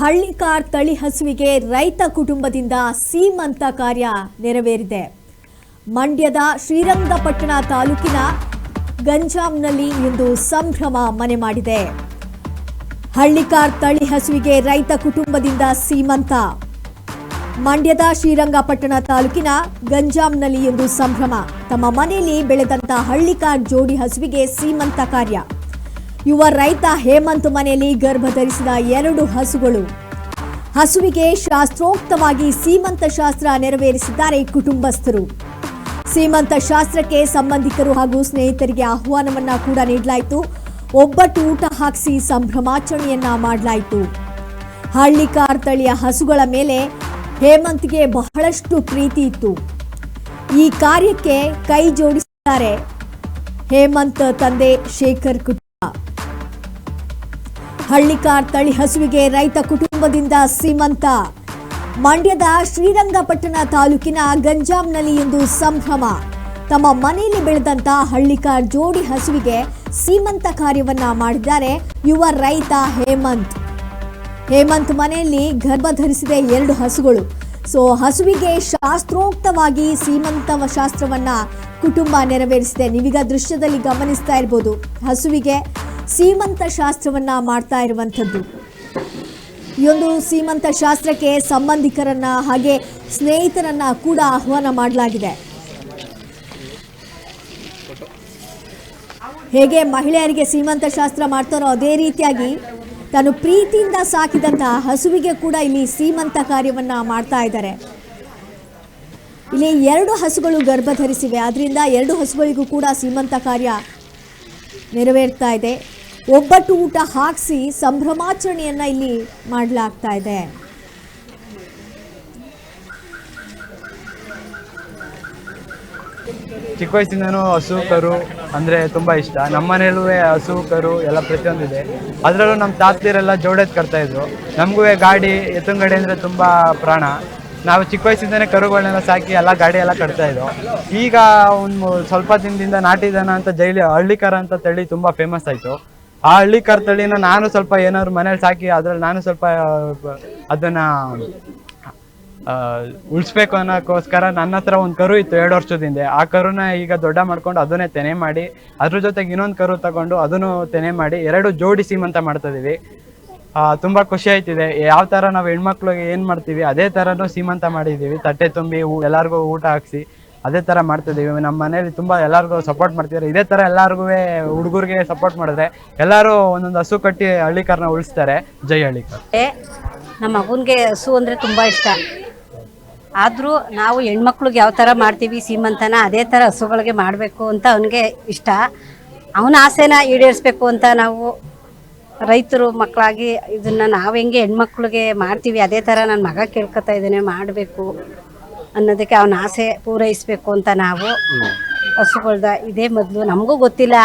ಹಳ್ಳಿಕಾರ್ ತಳಿ ಹಸುವಿಗೆ ರೈತ ಕುಟುಂಬದಿಂದ ಸೀಮಂತ ಕಾರ್ಯ ನೆರವೇರಿದೆ. ಮಂಡ್ಯದ ಶ್ರೀರಂಗಪಟ್ಟಣ ತಾಲೂಕಿನ ಗಂಜಾಂನಲ್ಲಿ ಇಂದು ಸಂಭ್ರಮ ಮನೆ ಮಾಡಿದೆ. ಹಳ್ಳಿಕಾರ್ ತಳಿ ಹಸುವಿಗೆ ರೈತ ಕುಟುಂಬದಿಂದ ಸೀಮಂತ. ಮಂಡ್ಯದ ಶ್ರೀರಂಗಪಟ್ಟಣ ತಾಲೂಕಿನ ಗಂಜಾಂನಲ್ಲಿ ಇಂದು ಸಂಭ್ರಮ. ತಮ್ಮ ಮನೆಯಲ್ಲಿ ಬೆಳೆದಂತ ಹಳ್ಳಿಕಾರ್ ಜೋಡಿ ಹಸುವಿಗೆ ಸೀಮಂತ ಕಾರ್ಯ. ಯುವ ರೈತ ಹೇಮಂತ್ ಮನೆಯಲ್ಲಿ ಗರ್ಭ ಧರಿಸಿದ ಎರಡು ಹಸುಗಳು. ಹಸುವಿಗೆ ಶಾಸ್ತ್ರೋಕ್ತವಾಗಿ ಸೀಮಂತ ಶಾಸ್ತ್ರ ನೆರವೇರಿಸಿದ್ದಾರೆ ಕುಟುಂಬಸ್ಥರು. ಸೀಮಂತ ಶಾಸ್ತ್ರಕ್ಕೆ ಸಂಬಂಧಿಕರು ಹಾಗೂ ಸ್ನೇಹಿತರಿಗೆ ಆಹ್ವಾನವನ್ನ ಕೂಡ ನೀಡಲಾಯಿತು. ಒಬ್ಬಟ್ಟು ಊಟ ಹಾಕಿಸಿ ಸಂಭ್ರಮಾಚರಣೆಯನ್ನ ಮಾಡಲಾಯಿತು. ಹಳ್ಳಿಕಾರ್ ತಳಿಯ ಹಸುಗಳ ಮೇಲೆ ಹೇಮಂತ್ಗೆ ಬಹಳಷ್ಟು ಪ್ರೀತಿ ಇತ್ತು. ಈ ಕಾರ್ಯಕ್ಕೆ ಕೈ ಜೋಡಿಸಿದ್ದಾರೆ ಹೇಮಂತ್ ತಂದೆ ಶೇಖರ್ ಕುಟುಂಬ. ಹಳ್ಳಿಕಾರ್ ತಳಿ ಹಸುವಿಗೆ ರೈತ ಕುಟುಂಬದಿಂದ ಸೀಮಂತ. ಮಂಡ್ಯದ ಶ್ರೀರಂಗಪಟ್ಟಣ ತಾಲೂಕಿನ ಗಂಜಾಂನಲ್ಲಿ ಇಂದು ಸಂಭ್ರಮ. ತಮ್ಮ ಮನೆಯಲ್ಲಿ ಬೆಳೆದಂತ ಹಳ್ಳಿಕಾರ್ ಜೋಡಿ ಹಸುವಿಗೆ ಸೀಮಂತ ಕಾರ್ಯವನ್ನ ಮಾಡಿದ್ದಾರೆ ಯುವ ರೈತ ಹೇಮಂತ್. ಹೇಮಂತ್ ಮನೆಯಲ್ಲಿ ಗರ್ಭ ಧರಿಸಿದೆ ಎರಡು ಹಸುಗಳು. ಸೊ, ಹಸುವಿಗೆ ಶಾಸ್ತ್ರೋಕ್ತವಾಗಿ ಸೀಮಂತ ಶಾಸ್ತ್ರವನ್ನ ಕುಟುಂಬ ನೆರವೇರಿಸಿದೆ. ನೀವೀಗ ದೃಶ್ಯದಲ್ಲಿ ಗಮನಿಸ್ತಾ ಇರ್ಬೋದು. ಹಸುವಿಗೆ ಸೀಮಂತ ಶಾಸ್ತ್ರವನ್ನ ಮಾಡ್ತಾ ಇರುವಂಥದ್ದು. ಈ ಒಂದು ಸೀಮಂತ ಶಾಸ್ತ್ರಕ್ಕೆ ಸಂಬಂಧಿಕರನ್ನ ಹಾಗೆ ಸ್ನೇಹಿತರನ್ನ ಕೂಡ ಆಹ್ವಾನ ಮಾಡಲಾಗಿದೆ. ಹೇಗೆ ಮಹಿಳೆಯರಿಗೆ ಸೀಮಂತ ಶಾಸ್ತ್ರ ಮಾಡ್ತಾರೋ ಅದೇ ರೀತಿಯಾಗಿ ತಾನು ಪ್ರೀತಿಯಿಂದ ಸಾಕಿದಂತಹ ಹಸುವಿಗೆ ಕೂಡ ಇಲ್ಲಿ ಸೀಮಂತ ಕಾರ್ಯವನ್ನ ಮಾಡ್ತಾ ಇದ್ದಾರೆ. ಇಲ್ಲಿ ಎರಡು ಹಸುಗಳು ಗರ್ಭಧರಿಸಿವೆ. ಆದ್ರಿಂದ ಎರಡು ಹಸುಗಳಿಗೂ ಕೂಡ ಸೀಮಂತ ಕಾರ್ಯ ನೆರವೇರ್ತಾ ಇದೆ. ಒಬ್ಬಟ್ಟು ಊಟ ಹಾಕಿಸಿ ಸಂಭ್ರಮಾಚರಣೆಯನ್ನ ಇಲ್ಲಿ ಮಾಡಲಾಗ್ತಾ ಇದೆ. ಚಿಕ್ಕ ವಯಸ್ಸಿಂದನೂ ಹಸು ಕರು ಅಂದರೆ ತುಂಬ ಇಷ್ಟ. ನಮ್ಮ ಮನೇಲೂ ಹಸು ಕರು ಎಲ್ಲ ಪ್ರತಿಯೊಂದಿದೆ. ಅದರಲ್ಲೂ ನಮ್ಮ ತಾತಿಯರೆಲ್ಲ ಜೋಡೆತ್ ಕಟ್ತಾ ಇದ್ರು. ನಮಗೂ ಗಾಡಿ ಎತ್ತಿನ ಅಂದ್ರೆ ತುಂಬ ಪ್ರಾಣ. ನಾವು ಚಿಕ್ಕ ವಯಸ್ಸಿಂದನೇ ಕರುಗಳನ್ನೆಲ್ಲ ಸಾಕಿ ಎಲ್ಲ ಗಾಡಿ ಎಲ್ಲ ಕಟ್ತಾ ಇದ್ದೋ. ಈಗ ಒಂದು ಸ್ವಲ್ಪ ದಿನದಿಂದ ನಾಟಿ ದನ ಅಂತ ಜೈಲಿ ಹಳ್ಳಿಕಾರ ಅಂತ ತಳಿ ತುಂಬ ಫೇಮಸ್ ಆಯಿತು. ಆ ಹಳ್ಳಿಕಾರ ತಳಿನ ನಾನು ಸ್ವಲ್ಪ ಏನಾದ್ರು ಮನೇಲಿ ಸಾಕಿ ಅದ್ರಲ್ಲಿ ನಾನು ಸ್ವಲ್ಪ ಅದನ್ನ ಉಳಿಸ್ಬೇಕು ಅನ್ನೋಕ್ಕೋಸ್ಕರ ನನ್ನ ಹತ್ರ ಒಂದು ಕರು ಇತ್ತು ಎರಡು ವರ್ಷದಿಂದ. ಆ ಕರುನ ಈಗ ದೊಡ್ಡ ಮಾಡ್ಕೊಂಡು ಅದನ್ನೇ ತೆನೆ ಮಾಡಿ, ಅದ್ರ ಜೊತೆಗೆ ಇನ್ನೊಂದು ಕರು ತಗೊಂಡು ಅದನ್ನು ತೆನೆ ಮಾಡಿ ಎರಡು ಜೋಡಿ ಸೀಮಂತ ಮಾಡ್ತಾ ಇದೀವಿ ತುಂಬಾ ಖುಷಿ ಆಯ್ತಿದೆ. ಯಾವ ತರ ನಾವು ಹೆಣ್ಮಕ್ಳಿಗೆ ಏನ್ ಮಾಡ್ತೀವಿ, ಅದೇ ತರನು ಸೀಮಂತ ಮಾಡಿದೀವಿ ತಟ್ಟೆ ತುಂಬಿ ಎಲ್ಲಾರ್ಗು ಊಟ ಹಾಕ್ಸಿ ಅದೇ ತರ ಮಾಡ್ತಿದೀವಿ ನಮ್ಮ ಮನೇಲಿ ತುಂಬಾ ಎಲ್ಲಾರ್ಗೂ ಸಪೋರ್ಟ್ ಮಾಡ್ತಿದ್ದಾರೆ ಇದೇ ತರ ಎಲ್ಲಾರ್ಗು ಹುಡುಗರಿಗೆ ಸಪೋರ್ಟ್ ಮಾಡಿದ್ರೆ ಎಲ್ಲಾರು ಒಂದೊಂದು ಹಸು ಕಟ್ಟಿ ಹಳ್ಳಿಕಾರನ ಉಳಿಸ್ತಾರೆ. ಜೈ ಹಳ್ಳಿಕಾರ್. ನಮ್ಮ ಮಗನ್ಗೆ ಹಸು ಅಂದ್ರೆ ತುಂಬಾ ಇಷ್ಟ. ಆದರೂ ನಾವು ಹೆಣ್ಮಕ್ಳಿಗೆ ಯಾವ ಥರ ಮಾಡ್ತೀವಿ, ಸೀಮಂತನ ಅದೇ ಥರ ಹಸುಗಳಿಗೆ ಮಾಡಬೇಕು ಅಂತ ಅವನಿಗೆ ಇಷ್ಟ. ಅವನ ಆಸೆನ ಈಡೇರಿಸ್ಬೇಕು ಅಂತ ನಾವು ರೈತರು ಮಕ್ಕಳಾಗಿ ಇದನ್ನು ನಾವು ಹೆಂಗೆ ಹೆಣ್ಮಕ್ಳಿಗೆ ಮಾಡ್ತೀವಿ ಅದೇ ಥರ ನನ್ನ ಮಗ ಕೇಳ್ಕೊತಾ ಇದ್ದಾನೆ ಮಾಡಬೇಕು ಅನ್ನೋದಕ್ಕೆ ಅವನ ಆಸೆ ಪೂರೈಸಬೇಕು ಅಂತ ನಾವು ಹಸುಗಳ್ದ ಇದೇ ಮೊದಲು ನಮಗೂ ಗೊತ್ತಿಲ್ಲ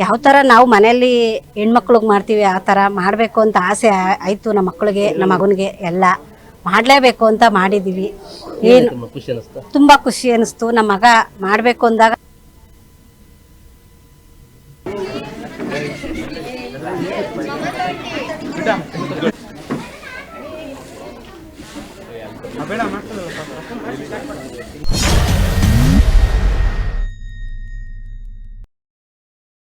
ಯಾವ ಥರ ನಾವು ಮನೆಯಲ್ಲಿ ಹೆಣ್ಮಕ್ಳಿಗೆ ಮಾಡ್ತೀವಿ ಆ ಥರ ಮಾಡಬೇಕು ಅಂತ ಆಸೆ ಆಯಿತು ನಮ್ಮ ಮಕ್ಕಳಿಗೆ ನಮ್ಮ ಮಗನಿಗೆ ಎಲ್ಲ. ಮಾಡಲೇಬೇಕು ಅಂತ ಮಾಡಿದ್ದೀವಿ ಏನು ತುಂಬ ಖುಷಿ ಅನಿಸ್ತು. ನಮ್ಮ ಮಗ ಮಾಡಬೇಕು ಅಂದಾಗ ಬೇಡ ಮಾಡ್ತದೆ